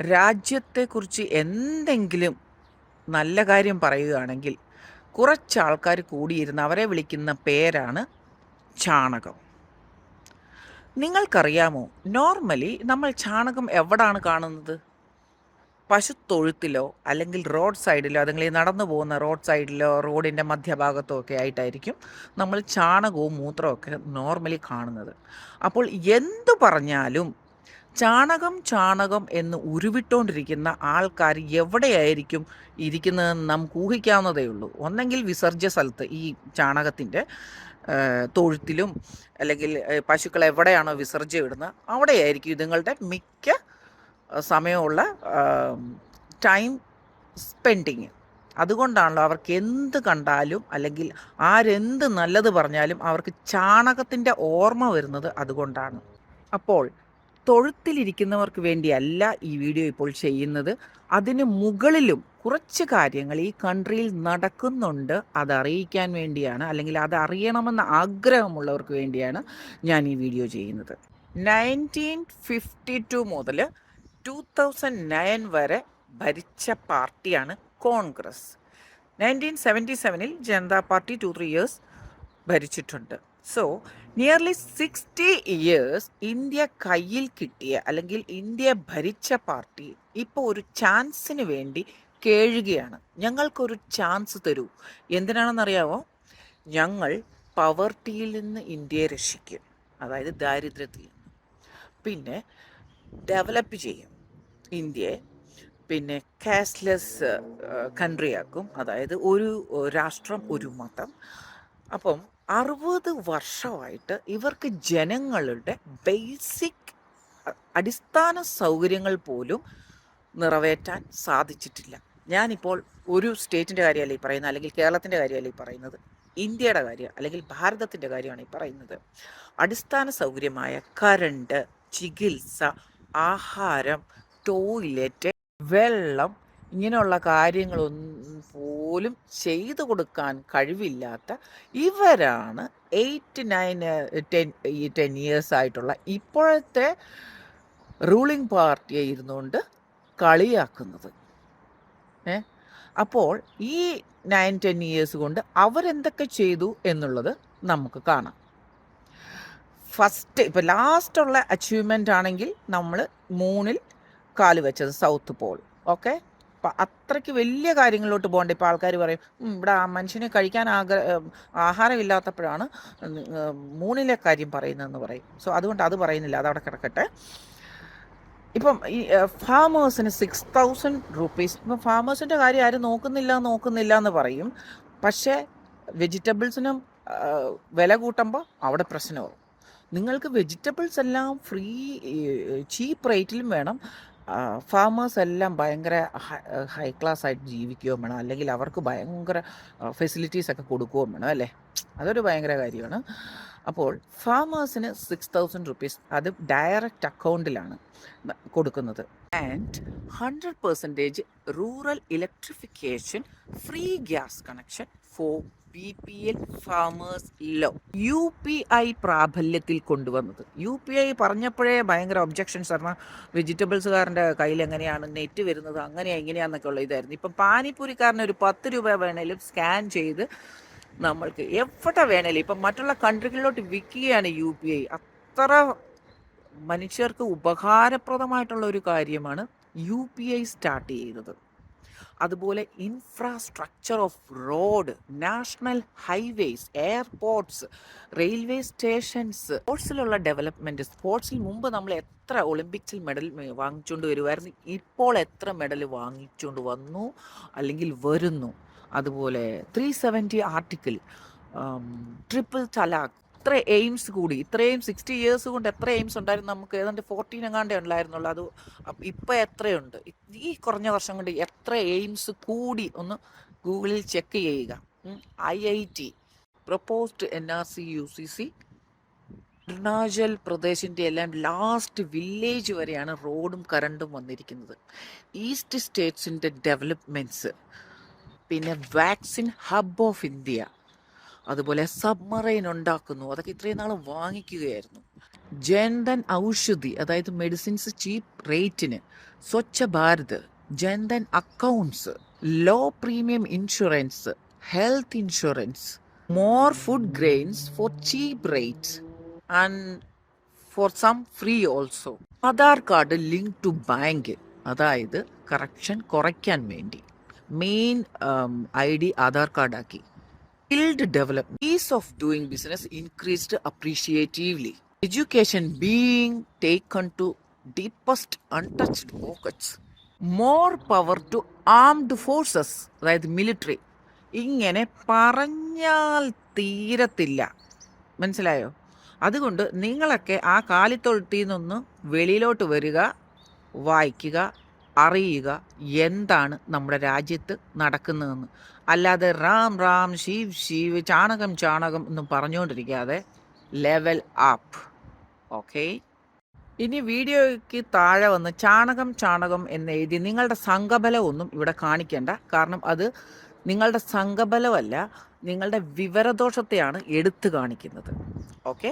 രാജ്യത്തെക്കുറിച്ച് എന്തെങ്കിലും നല്ല കാര്യം പറയുകയാണെങ്കിൽ കുറച്ച് ആൾക്കാർ കൂടിയിരുന്ന് അവരെ വിളിക്കുന്ന പേരാണ് ചാണകം. നിങ്ങൾക്കറിയാമോ നോർമലി നമ്മൾ ചാണകം എവിടാണ് കാണുന്നത്? പശുത്തൊഴുത്തിലോ അല്ലെങ്കിൽ റോഡ് സൈഡിലോ അല്ലെങ്കിൽ നടന്നു പോകുന്ന റോഡ് സൈഡിലോ റോഡിന്റെ മധ്യഭാഗത്തോ ഒക്കെ ആയിട്ടായിരിക്കും നമ്മൾ ചാണകവും മൂത്രവും ഒക്കെ നോർമലി കാണുന്നത്. അപ്പോൾ എന്തു പറഞ്ഞാലും ചാണകം ചാണകം എന്ന് ഉരുവിട്ടുകൊണ്ടിരിക്കുന്ന ആൾക്കാർ എവിടെയായിരിക്കും ഇരിക്കുന്നതെന്ന് നമുക്ക് ഊഹിക്കാവുന്നതേ ഉള്ളൂ. ഒന്നെങ്കിൽ വിസർജ്യ സ്ഥലത്ത് ഈ ചാണകത്തിന്റെ തൊഴുത്തിലും അല്ലെങ്കിൽ പശുക്കൾ എവിടെയാണോ വിസർജ്യം ഇടുന്നത് അവിടെയായിരിക്കും ഇതുങ്ങളുടെ മിക്ക സമയമുള്ള ടൈം സ്പെൻഡിങ്. അതുകൊണ്ടാണല്ലോ അവർക്ക് എന്ത് കണ്ടാലും അല്ലെങ്കിൽ ആരെന്ത് നല്ലത് പറഞ്ഞാലും അവർക്ക് ചാണകത്തിന്റെ ഓർമ്മ വരുന്നത് അതുകൊണ്ടാണ്. അപ്പോൾ തൊഴുത്തിലിരിക്കുന്നവർക്ക് വേണ്ടിയല്ല ഈ വീഡിയോ ഇപ്പോൾ ചെയ്യുന്നത്. അതിന് മുകളിലും കുറച്ച് കാര്യങ്ങൾ ഈ കൺട്രിയിൽ നടക്കുന്നുണ്ട്. അത് അറിയിക്കാൻ വേണ്ടിയാണ് അല്ലെങ്കിൽ അത് അറിയണമെന്ന ആഗ്രഹമുള്ളവർക്ക് വേണ്ടിയാണ് ഞാൻ ഈ വീഡിയോ ചെയ്യുന്നത്. നയന്റീൻ ഫിഫ്റ്റി ടു മുതൽ ടു തൗസൻഡ് നയൻ വരെ ഭരിച്ച പാർട്ടിയാണ് കോൺഗ്രസ്. നയന്റീൻ സെവന്റി സെവനിൽ Janata party two three years ഭരിച്ചിട്ടുണ്ട്. So nearly sixty years India കയ്യിൽ കിട്ടിയ അല്ലെങ്കിൽ ഇന്ത്യ ഭരിച്ച പാർട്ടി ഇപ്പോൾ ഒരു ചാൻസിന് വേണ്ടി കേഴുകയാണ്. ഞങ്ങൾക്കൊരു ചാൻസ് തരൂ. എന്തിനാണെന്നറിയാമോ ഞങ്ങൾ പവർട്ടിയിൽ നിന്ന് ഇന്ത്യയെ രക്ഷിക്കും. അതായത് ദാരിദ്ര്യത്തിൽ നിന്ന്. പിന്നെ ഡെവലപ്പ് ചെയ്യും ഇന്ത്യയെ. പിന്നെ ക്യാഷ്ലെസ് കൺട്രി ആക്കും. അതായത് ഒരു രാഷ്ട്രം ഒരു മതം. അപ്പം അറുപത് വർഷമായിട്ട് ഇവർക്ക് ജനങ്ങളുടെ ബേസിക് അടിസ്ഥാന സൗകര്യങ്ങൾ പോലും നിറവേറ്റാൻ സാധിച്ചിട്ടില്ല. ഞാനിപ്പോൾ ഒരു സ്റ്റേറ്റിന്റെ കാര്യമല്ല ഈ പറയുന്നത് അല്ലെങ്കിൽ കേരളത്തിന്റെ കാര്യമല്ല ഈ പറയുന്നത്. ഇന്ത്യയുടെ കാര്യം അല്ലെങ്കിൽ ഭാരതത്തിന്റെ കാര്യമാണ് ഈ പറയുന്നത്. അടിസ്ഥാന സൗകര്യമായ കരണ്ട് ചികിത്സ ആഹാരം ടോയ്ലറ്റ് വെള്ളം ഇങ്ങനെയുള്ള കാര്യങ്ങളൊന്നും പോലും ചെയ്തു കൊടുക്കാൻ കഴിവില്ലാത്ത ഇവരാണ് എയ്റ്റ് നയൻ ടെൻ ഈ ടെൻ ഇയേഴ്സ് ആയിട്ടുള്ള ഇപ്പോഴത്തെ റൂളിംഗ് പാർട്ടിയെ ഇരുന്നുകൊണ്ട് കളിയാക്കുന്നത്. ഏ? അപ്പോൾ ഈ നയൻ ടെൻ ഇയേഴ്സ് കൊണ്ട് അവരെന്തൊക്കെ ചെയ്തു എന്നുള്ളത് നമുക്ക് കാണാം. ഫസ്റ്റ് ഇപ്പോൾ ലാസ്റ്റുള്ള അച്ചീവ്മെന്റ് ആണെങ്കിൽ നമ്മൾ മൂണിൽ കാൽ വെച്ചത് സൗത്ത് പോൾ ഓക്കെ അപ്പം അത്രയ്ക്ക് വലിയ കാര്യങ്ങളിലോട്ട് പോകണ്ട. ഇപ്പോൾ ആൾക്കാർ പറയും "ഉം, ഇവിടെ ആ മനുഷ്യനെ കഴിക്കാൻ ആഗ്രഹ ആഹാരമില്ലാത്തപ്പോഴാണ് മൂണിലെ കാര്യം പറയുന്നതെന്ന് പറയും. സോ അതുകൊണ്ട് അത് പറയുന്നില്ല. അതവിടെ കിടക്കട്ടെ. ഇപ്പം ഈ ഫാമേഴ്സിന് സിക്സ് തൗസൻഡ് റുപ്പീസ് ഇപ്പം ഫാമേഴ്സിന്റെ കാര്യം ആരും നോക്കുന്നില്ല നോക്കുന്നില്ല എന്ന് പറയും. പക്ഷേ വെജിറ്റബിൾസിനും വില കൂട്ടുമ്പോൾ അവിടെ പ്രശ്നമാവും നിങ്ങൾക്ക് വെജിറ്റബിൾസ് എല്ലാം ഫ്രീ ചീപ്പ് റേറ്റിലും വേണം. ഫാമേഴ്സ് എല്ലാം ഭയങ്കര ഹൈ ക്ലാസ് ആയിട്ട് ജീവിക്കുകയും വേണം. അല്ലെങ്കിൽ അവർക്ക് ഭയങ്കര ഫെസിലിറ്റീസ് ഒക്കെ കൊടുക്കുകയും വേണം അല്ലേ? അതൊരു ഭയങ്കര കാര്യമാണ്. അപ്പോൾ ഫാമേഴ്സിന് സിക്സ് തൗസൻഡ് റുപ്പീസ് അത് ഡയറക്റ്റ് അക്കൗണ്ടിലാണ് കൊടുക്കുന്നത്. And hundred percentage rural electrification free gas connection for B P L farmers low U P I പ്രാബല്യത്തിൽ കൊണ്ടുവന്നത്? യു പി ഐ പറഞ്ഞപ്പോഴേ ഭയങ്കര ഒബ്ജക്ഷൻസ് പറഞ്ഞാൽ വെജിറ്റബിൾസുകാരന്റെ കയ്യിൽ എങ്ങനെയാണ് നെറ്റ് വരുന്നത്? അങ്ങനെയാണ് ഇങ്ങനെയാന്നൊക്കെ ഉള്ള ഇതായിരുന്നു. ഇപ്പം പാനിപ്പൂരിക്കാരന് ഒരു പത്ത് രൂപ വേണേലും സ്കാൻ ചെയ്ത് നമ്മൾക്ക് എവിടെ വേണേലും ഇപ്പം മറ്റുള്ള കൺട്രികളിലോട്ട് വിൽക്കുകയാണ് യു പി ഐ. അത്ര മനുഷ്യർക്ക് ഉപകാരപ്രദമായിട്ടുള്ള ഒരു കാര്യമാണ് യു പി ഐ സ്റ്റാർട്ട് ചെയ്തത് അതുപോലെ infrastructure of road national highways airports railway stations സ്പോർട്സിലുള്ള development സ്പോർട്സിൽ മുമ്പ് നമ്മൾ എത്ര ഒളിമ്പിക്സിൽ മെഡൽ വാങ്ങിച്ചുകൊണ്ട് വരുമായിരുന്നു ഇപ്പോൾ എത്ര മെഡൽ വാങ്ങിച്ചുകൊണ്ട് വന്നു അല്ലെങ്കിൽ വരുന്നു. അതുപോലെ three seventy article triple talaq ഇത്ര എയിംസ് കൂടി ഇത്രയും സിക്സ്റ്റി ഇയേഴ്സ് കൊണ്ട് എത്ര എയിംസ് ഉണ്ടായിരുന്നു നമുക്ക്? ഏതാണ്ട് ഫോർട്ടീൻ എങ്ങാണ്ടേ ഉണ്ടായിരുന്നുള്ളൂ. അത് ഇപ്പം എത്രയുണ്ട്? ഈ കുറഞ്ഞ വർഷം കൊണ്ട് എത്ര എയിംസ് കൂടി ഒന്ന് ഗൂഗിളിൽ ചെക്ക് ചെയ്യുക. I I T proposed N R C U C C Arunachal പ്രദേശിന്റെ എല്ലാം ലാസ്റ്റ് വില്ലേജ് വരെയാണ് റോഡും കറണ്ടും വന്നിരിക്കുന്നത്. ഈസ്റ്റ് സ്റ്റേറ്റ്സിന്റെ ഡെവലപ്മെന്റ്സ് പിന്നെ വാക്സിൻ ഹബ് ഓഫ് ഇന്ത്യ അതുപോലെ സബ്മറൈൻ ഉണ്ടാക്കുന്നു. അതൊക്കെ ഇത്രയും നാൾ വാങ്ങിക്കുകയായിരുന്നു. ജൻധൻ ഔഷധി അതായത് മെഡിസിൻസ് ചീപ്പ് റേറ്റിന് Swachh Bharat Jan Dhan accounts low premium insurance health insurance more food grains for cheap rates and for some free also. Aadhaar card link to bank അതായത് correction കുറയ്ക്കാൻ വേണ്ടി. മെയിൻ ഐ ഡി ആധാർ കാർഡാക്കി. Skilled develop ease of doing business increased appreciatively education being taken to deepest untouched pockets more power to armed forces അതായത് military ഇങ്ങനെ പറഞ്ഞാൽ തീരത്തില്ല. മനസ്സിലായോ? അതുകൊണ്ട് നിങ്ങളൊക്കെ ആ കാലിത്തൊഴുത്തിൽ നിന്നൊന്ന് വെളിയിലോട്ട് വരിക വായിക്കുക അറിയുക എന്താണ് നമ്മുടെ രാജ്യത്ത് നടക്കുന്നതെന്ന്. അല്ലാതെ റാം റാം ശിവ് ശിവ് ചാണകം ചാണകം എന്നും പറഞ്ഞുകൊണ്ടിരിക്കാതെ ലെവൽ അപ്പ്. ഓക്കെ? ഇനി വീഡിയോയ്ക്ക് താഴെ വന്ന് ചാണകം ചാണകം എന്ന് എഴുതി നിങ്ങളുടെ സംഘബലമൊന്നും ഇവിടെ കാണിക്കേണ്ട. കാരണം അത് നിങ്ങളുടെ സംഘബലമല്ല നിങ്ങളുടെ വിവരദോഷത്തെയാണ് എടുത്തു കാണിക്കുന്നത്. ഓക്കെ?